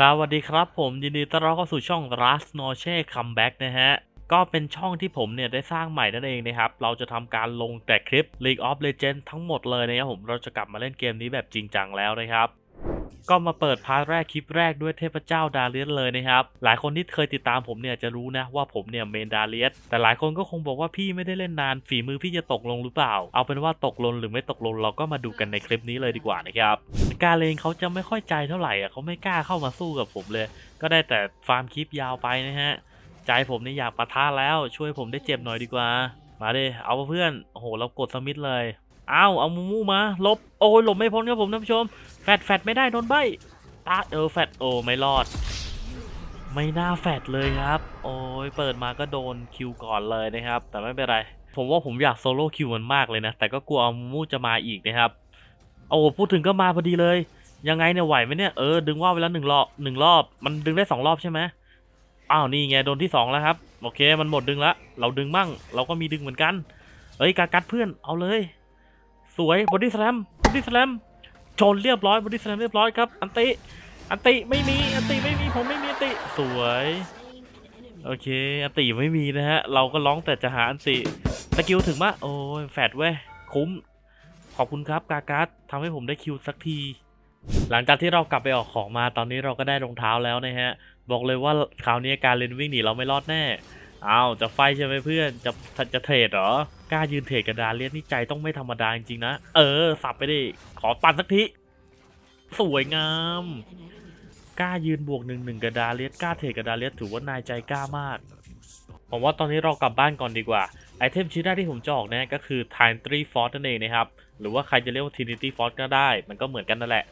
สวัสดีครับผมยินดีต้อนรับเข้าสู่ช่อง Rust n o c h e Comeback นะฮะ ก็เป็นช่องที่ผมเนี่ยได้สร้างใหม่นั่นเองนะครับ เราจะทำการลงแต่คลิป League of Legends ทั้งหมดเลยนะครับผมเราจะกลับมาเล่นเกมนี้แบบจริงจังแล้วนะครับ ก็มาเปิดพาร์ทแรกคลิปแรกด้วยเทพเจ้าดาเลียสเลยนะครับ หลายคนที่เคยติดตามผมเนี่ยจะรู้นะว่าผมเนี่ยเมนดาเลียสแต่หลายคนก็คงบอกว่าพี่ไม่ได้เล่นนานฝีมือพี่จะตกลงหรือเปล่า เอาเป็นว่าตกลงหรือไม่ตกลงเราก็มาดูกันในคลิปนี้เลยดีกว่านะครับกาเลนเขาจะไม่ค่อยใจเท่าไหร่อะเขาไม่กล้าเข้ามาสู้กับผมเลย ก็ได้แต่ฟาร์มคลิปยาวไปนะฮะใจผมเนี่ยอยากปะทะแล้วช่วยผมได้เจ็บหน่อยดีกว่า มาดิเอาเพื่อนโอ้โหเรากดสมิธเลย อาเอามูมูมาลบโอ้ยหลบไม่พ้นครับผมท่านผู้ชม แฟดแฟดไม่ได้โดนใบตาเออแฟดโอ้ไม่รอด ไม่น่าแฟดเลยครับ โอ้ยเปิดมาก็โดนคิวก่อนเลยนะครับ แต่ไม่เป็นไร ผมว่าผมอยากโซโล่คิวมันมากเลยนะ แต่ก็กลัวเอามูมูจะมาอีกนะครับ โอ้พูดถึงก็มาพอดีเลย ยังไงเนี่ยไหวไหมเนี่ยเออดึงว่าวไปแล้วหนึ่งรอบหนึ่งรอบ มันดึงได้สองรอบใช่ไหมอ้าวนี่ไงโดนที่สองแล้วครับโอเคมันหมดดึงละเราดึงมั่ง เราก็มีดึงเหมือนกันเอ้ยกากัดเพื่อนเอาเลย สวยบอดี้สแลมบอดี้สแลมชนเรียบร้อยบอดี้สแลมเรียบร้อยครับ อันติ อันติไม่มี อันติไม่มี ผมไม่มีอันติ สวย โอเค อันติไม่มีนะฮะ เราก็ร้องแต่จะหาอันติสกิลถึงมะโอ้ยแฟดเว้ย คุ้ม ขอบคุณครับกากัดทำให้ผมได้คิวสักที หลังจากที่เรากลับไปออกของมา ตอนนี้เราก็ได้รองเท้าแล้วนะฮะ บอกเลยว่าคราวนี้การเล่นวิ่งหนีเราไม่รอดแน่ อ้าว จะไฟใช่ไหมเพื่อน จะจะจะเทรดเหรอ กล้ายืนเทรดกับดาเลียนนี่ใจต้องไม่ธรรมดาจริงๆนะ เออ สับไปดิ ขอปั่นสักที สวยงาม กล้ายืนบวกหนึ่งหนึ่งกับดาเลียสกล้าเทรดกับดาเลียสถือว่านายใจกล้ามาก ผมว่าตอนนี้เรากลับบ้านก่อนดีกว่า ไอเทมชิ้นแรกที่ผมจะออกเนี่ยก็คือ Time Tree Force นั่นเองนะครับ หรือว่าใครจะเรียกว่า Trinity Force ก็ได้ มันก็เหมือนกันนั่นแหละ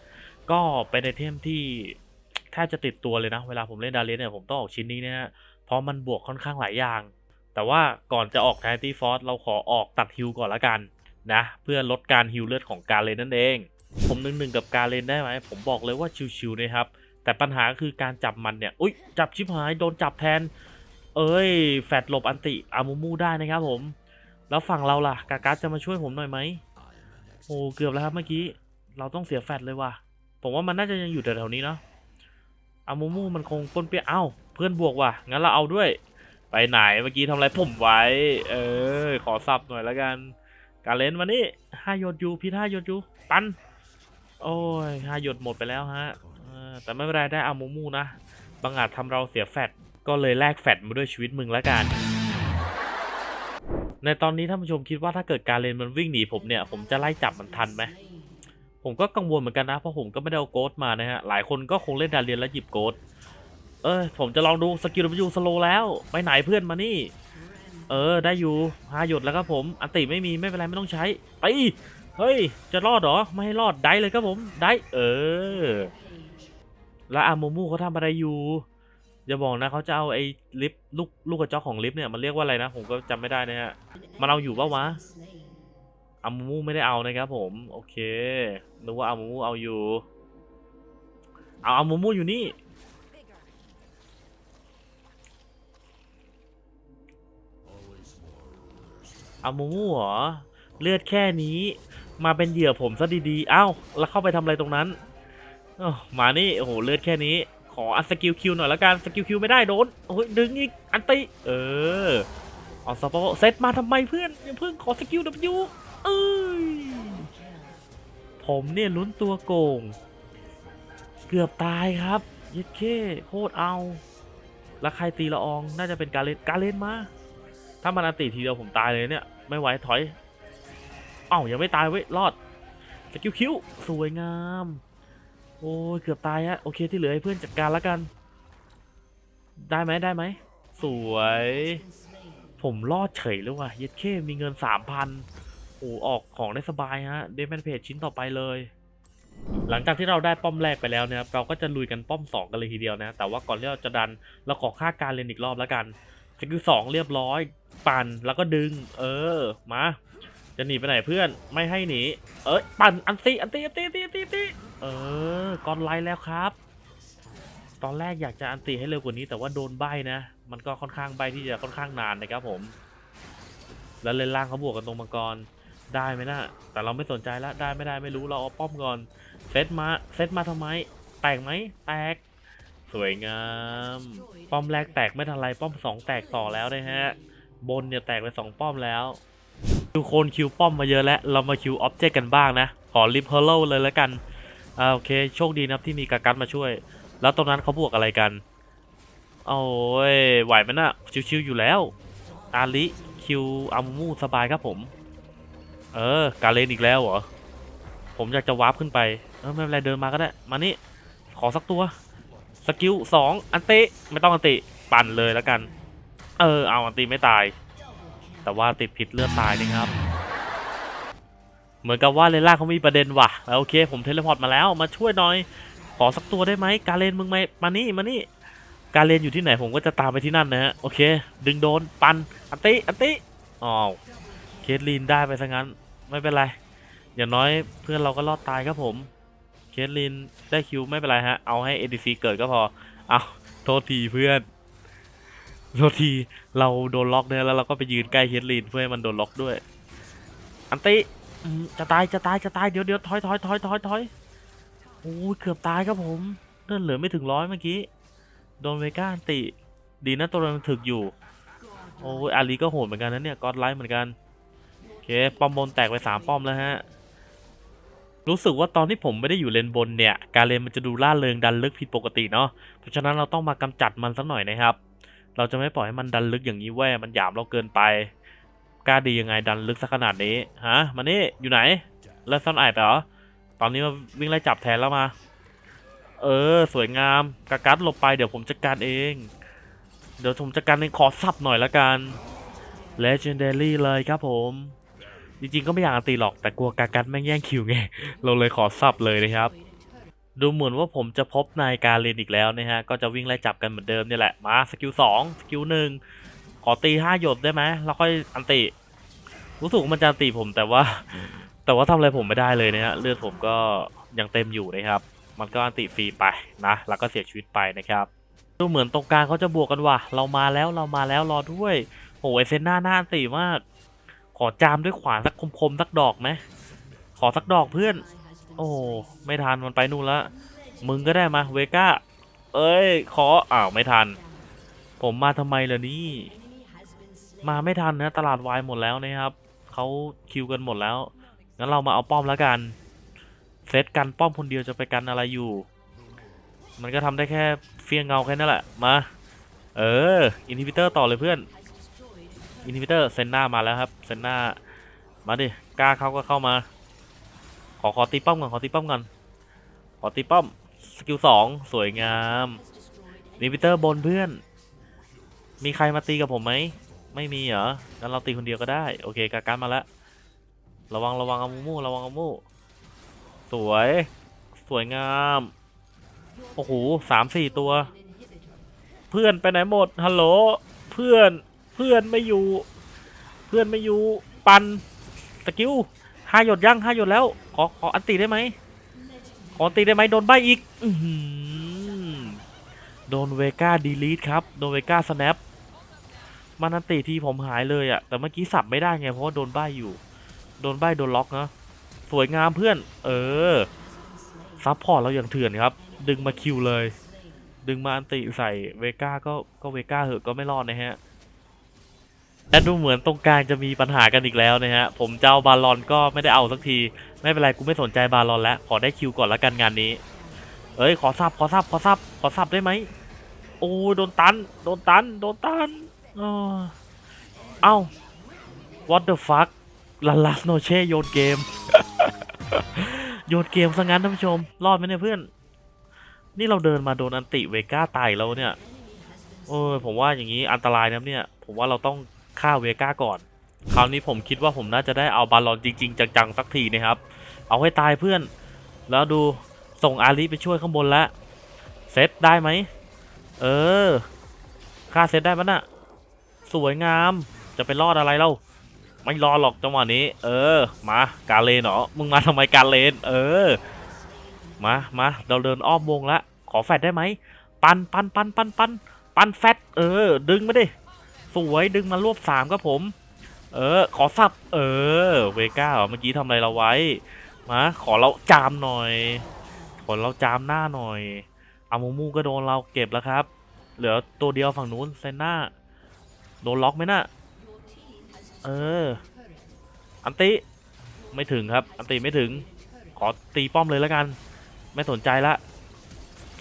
ก็เป็นไอเทมที่แทบจะติดตัวเลยนะ เวลาผมเล่นดาเลียสเนี่ยผมต้องออกชิ้นนี้นะฮะเพราะมันบวกค่อนข้างหลายอย่าง แต่ว่าก่อนจะออก Trinity Force เราขอออกตัดฮิลก่อนละกันนะ เพื่อลดการฮิลเลือดของการเลนนั่นเอง ผมหนึ่งหนึ่งกับการเลนได้ไหมผมบอกเลยว่าชิวๆนะครับ แต่ปัญหาคือการจับมันเนี่ย อุ้ยจับชิบหายโดนจับแทน เอ้ย แฟดหลบอันติอามูมูได้นะครับผม แล้วฝั่งเราล่ะ กากัสจะมาช่วยผมหน่อยไหมโอ้เกือบแล้วครับเมื่อกี้ เราต้องเสียแฟดเลยว่ะ ผมว่ามันน่าจะยังอยู่แถวๆนี้เนาะอามูมูมันคงปนเปียเอ้าเพื่อนบวกว่ะงั้นเราเอาด้วย ไปไหนเมื่อกี้ทำอะไรผมไว้ เออ ขอสับหน่อยแล้วกัน การเล่นมานี่ห้าหยดอยู่พี่ห้าหยดอยู่ปัน โอ้ยห้าหยดหมดไปแล้วฮะออแต่ไม่เป็นไรได้อามูมูนะบางอาจทำเราเสียแฟดก็เลยแลกแฟดมาด้วยชีวิตมึงแล้วกัน ในตอนนี้ท่านผู้ชมคิดว่าถ้าเกิดการเลนมันวิ่งหนีผมเนี่ย ผมจะไล่จับมันทันไหมผมก็กังวลเหมือนกันนะเพราะผมก็ไม่ได้เอาโกดมานะฮะหลายคนก็คงเล่นดาเรียนแล้วหยิบโกด เออผมจะลองดูสกิลวิวสโลแล้ว ไปไหนเพื่อนมานี่ เออได้อยู่ห้าหยดแล้วครับผมอันติไม่มีไม่เป็นไรไม่ต้องใช้ไปเฮ้ย จะรอดหรอ ไม่ให้รอดได้เลยครับผมได้เออ แล้วอาโมมูเขาทำอะไรอยู่อย่าบอกนะเขาจะเอาไอ้ลิฟลูกลูกกระจอกของลิฟเนี่ยมันเรียกว่าอะไรนะ ผมก็จำไม่ได้นะฮะมันเอาอยู่ปะวะอามูมูไม่ได้เอานะครับผม โอเคนึกว่าอามูมูเอาอยู่ เอาอามูมูอยู่นี่ อามูมูเหรอ เลือดแค่นี้ มาเป็นเหยื่อผมซะดีๆ เอ้า แล้วเข้าไปทำอะไรตรงนั้นมานี่ โอ้โห เลือดแค่นี้ ขออัสกิลคิวหน่อยละกัน สกิลคิวไม่ได้โดนโอ้ยดึงอีก อันติ เออ เอาสปอร์เซตมาทำไมเพื่อน อย่าเพิ่งขอสกิลดับยูเอ้ย ผมเนี่ยลุ้นตัวโกง เกือบตายครับย็ดเคโคตรเอา แล้วใครตีละออง น่าจะเป็นการเล่นการเล่นมา ถ้ามันอันติทีเดียวผมตายเลยเนี่ย ไม่ไหวถอย เอ้ายังไม่ตายเว้ยรอดสกิลคิ้วสวยงาม โอ้ยเกือบตายฮะโอเคที่เหลือให้เพื่อนจัดการแล้วกัน ได้ไหมได้ไหมสวย ผมรอดเฉยเลยว่ะเย็ดเคมีเงินสามพันโอ้ออกของได้สบายฮะเดมนเพจชิ้นต่อไปเลย หลังจากที่เราได้ป้อมแรกไปแล้วเนะครับเราก็จะลุยกันป้อมสองกันเลยทีเดียวนะ แต่ว่าก่อนที่เราจะดันเราขอค่าการเล่นอีกรอบแล้วกัน สกิลสองเรียบร้อย ปั่นแล้วก็ดึง เออ มา จะหนีไปไหนเพื่อนไม่ให้หนี เอ้ยปั่นอันตีอันตีอันตีอันตีอันตีอันตีเออก่อนไลน์แล้วครับ ตอนแรกอยากจะอันตีให้เร็วกว่านี้ แต่ว่าโดนใบนะ มันก็ค่อนข้างใบที่จะค่อนข้างนานนะครับผม แล้วเลนล่างเขาบวกกันตรงมังกรได้ไหมนะแต่เราไม่สนใจแล้วได้ไม่ได้ไม่รู้เราเอาป้อมก่อนเซตมาเซตมาทำไม แตกไหมแตก สวยงาม ป้อมแรกแตกไม่ทันไรป้อมสองแตกต่อแล้วนะฮะ บนเนี่ยแตกไปสองป้อมแล้วดูโคนคิวป้อมมาเยอะแล้ว เรามาคิวออบเจกต์กันบ้างนะ ขอริปเฮลโลเลยแล้วกันอ่าโอเค โชคดีนะที่มีกากัสมาช่วย แล้วตรงนั้นเขาบวกอะไรกัน โอ้ยไหวไหมน่ะ ชิวๆอยู่แล้ว อาลิคิวอามูมูสบายครับผม เออการเลนอีกแล้วเหรอ ผมอยากจะวาร์ปขึ้นไป เออไม่เป็นไรเดินมาก็ได้ มานี่ ขอสักตัว สกิลสองอันติไม่ต้องอันติปั่นเลยแล้วกัน เออเอาอันติไม่ตาย แต่ว่าติดผิดเลือดตายนะครับ เหมือนกับว่าเลล่าเขามีประเด็นว่ะแล้วโอเค ผมเทเลพอร์ตมาแล้วมาช่วยหน่อย ขอสักตัวได้ไหมการเลนมึงไหมมานี่มานี่การเลนอยู่ที่ไหนผมก็จะตามไปที่นั่นนะฮะโอเค ดึงโดนปันอันติอันติอ๋อเคสลีนได้ไปซะงั้นไม่เป็นไรอย่างน้อยเพื่อนเราก็รอดตายครับผม เคสลินได้คิวไม่เป็นไรฮะ เอาให้ ADC เกิดก็พอ เอาโทษทีเพื่อนโทษทีเราโดนล็อกเนี่ยแล้วเราก็ไปยืนใกล้เคสลินเพื่อให้มันโดนล็อกด้วย อันติจะตายจะตายจะตายเดี๋ยวเดี๋ยวถอยถอยถอยถอยถอยโอ้ยเกือบตายครับผมเลื่อนเหลือไม่ถึงร้อยเมื่อกี้ โดนเวก้าอันติ ดีนะตัวมันถึกอยู่ โอ้ยอาลีก็โหดเหมือนกันนะเนี่ยก็อดไลท์เหมือนกันโอเคป้อมบนแตกไปสามป้อมแล้วฮะ รู้สึกว่าตอนที่ผมไม่ได้อยู่เลนบนเนี่ย การเลนมันจะดูล่าเริงดันลึกผิดปกติเนาะ เพราะฉะนั้นเราต้องมากำจัดมันสักหน่อยนะครับ เราจะไม่ปล่อยให้มันดันลึกอย่างนี้แว่มันหยามเราเกินไป กล้าดียังไงดันลึกสักขนาดนี้ ฮะ มานี่อยู่ไหน แล้วซ่อนไอไปเหรอ ตอนนี้มาวิ่งไล่จับแทนแล้วมา เออ สวยงามกากัดหลบไปเดี๋ยวผมจัดการเอง เดี๋ยวผมจัดการเองขอสับหน่อยละกัน Legendary เลยครับผม จริงๆก็ไม่อยากตีหรอกแต่กลัวกากัดแม่งแย่งคิวไง เราเลยขอสับเลยนะครับ ดูเหมือนว่าผมจะพบนายการเรนอีกแล้วนะฮะ ก็จะวิ่งไล่จับกันเหมือนเดิมนี่แหละ มาสกิลสองสกิลหนึ่งขอตีห้าหยดได้ไหมแล้วค่อยอันติ รู้สึกว่ามันจะอันติผมแต่ว่า แต่ว่าทำอะไรผมไม่ได้เลยนะฮะ เลือดผมก็ยังเต็มอยู่นะครับ มันก็อันติฟรีไปนะ แล้วก็เสียชีวิตไปนะครับดูเหมือนตรงกลางเขาจะบวกกันว่ะ เรามาแล้วเรามาแล้วรอด้วยโอ้ยเซนหน้าหน้าอันติมาก ขอจามด้วยขวานสักคมๆสักดอกไหมขอสักดอกเพื่อน โอ้ไม่ทันมันไปนู่นละมึงก็ได้มาเวก้า เอ้ย ขออ้าวไม่ทัน ผมมาทำไมล่ะนี่ มาไม่ทันนะตลาดวายหมดแล้วนะครับเขาคิวกันหมดแล้วงั้นเรามาเอาป้อมแล้วกันเซตกันป้อมคนเดียวจะไปกันอะไรอยู่ มันก็ทำได้แค่เฟียงเงาแค่นั้นแหละมา เอออินฮิบิเตอร์ต่อเลยเพื่อน อินฮิบิเตอร์เซนหน้ามาแล้วครับเซนหน้ามาดิกล้าเข้าก็เข้ามา ขอขอตีป้อมก่อนขอตีป้อมก่อนขอตีป้อมสกิลสองสวยงามอินฮิบิเตอร์บนเพื่อน มีใครมาตีกับผมไหมไม่มีเหรองั้นเราตีคนเดียวก็ได้ โอเคกาการมาแล้วระวังระวังอามูมูระวังอามูสวย สวยงาม โอ้โหสามสี่ตัว เพื่อนไปไหนหมดฮัลโหลเพื่อน เพื่อนไม่อยู่ เพื่อนไม่อยู่ ปันสกิลห้าหยดยังห้าหยดแล้ว ขอขออันตีได้ไหมขอตีได้ไหมโดนใบอีกอื้อหือโดนเวก้าดีลีทครับ โดนเวก้าสแนปมันอันตีทีผมหายเลยอะแต่เมื่อกี้สับไม่ได้ไงเพราะว่าโดนใบอยู่ โดนใบโดนล็อกนะสวยงามเพื่อน เออซับพอร์ตเราอย่างเถื่อนครับ ดึงมาคิวเลย ดึงมาอันติใส่เวก้าก็ก็เวก้าเหอะก็ไม่รอดนะฮะ และดูเหมือนตรงกลางจะมีปัญหากันอีกแล้วนะฮะ ผมเจ้าบาลอนก็ไม่ได้เอาสักที ไม่เป็นไรกูไม่สนใจบาลอนแล้ว ขอได้คิวก่อนละกันงานนี้ เอ้ยขอซับขอซับขอซับขอซับได้ไหม โอ้ยโดนตัน โดนตัน โดนตันเอ้า what the fuck ลาลาสโนเช่โยนเกม โยนเกมซะงั้นท่านผู้ชม รอดไหมเนี่ยเพื่อน นี่เราเดินมาโดนอันติเวก้าตายแล้วเนี่ย เออผมว่าอย่างนี้อันตรายนะเนี่ย ผมว่าเราต้อง ฆ่าเวก้าก่อน คราวนี้ผมคิดว่าผมน่าจะได้เอาบาลอนจริง ๆ จังๆสักทีนะครับ เอาให้ตายเพื่อน แล้วดูส่งอาลีไปช่วยข้างบนแล้วเซตได้ไหม เออฆ่าเซตได้ปะน่ะ สวยงามจะไปรอดอะไรเล่าไม่รอหรอกจังหวะนี้ เออ มาการเลนเหรอ มึงมาทำไมการเลน เออ มา มา เราเดินอ้อมวงละ ขอแฟดได้ไหม ปันปันปันปันปันปันแฟดเออ ดึงมาดิ สวยดึงมารวบสามครับผม เออ ขอสับ เออ เวก้าเหรอเมื่อกี้ทำอะไรเราไว้มาขอเราจามหน่อย ขอเราจามหน้าหน่อยออามูมูก็โดนเราเก็บแล้วครับ เหลือตัวเดียวฝั่งนู้นเซน่าโดนล็อกไหมน่ะเออ อันติไม่ถึงครับ อันติไม่ถึง ขอตีป้อมเลยแล้วกัน ไม่สนใจละ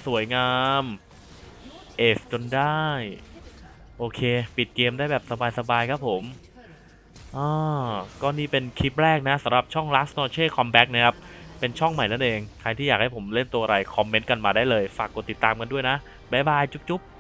สวยงาม เอฟจนได้ โอเค ปิดเกมได้แบบสบายๆครับผมอ่าก็นี่เป็นคลิปแรกนะสำหรับช่อง Last Noche Comeback นะครับ เป็นช่องใหม่นั่นเอง ใครที่อยากให้ผมเล่นตัวอะไร คอมเมนต์กันมาได้เลย ฝากกดติดตามกันด้วยนะ บ๊ายบาย จุ๊บๆ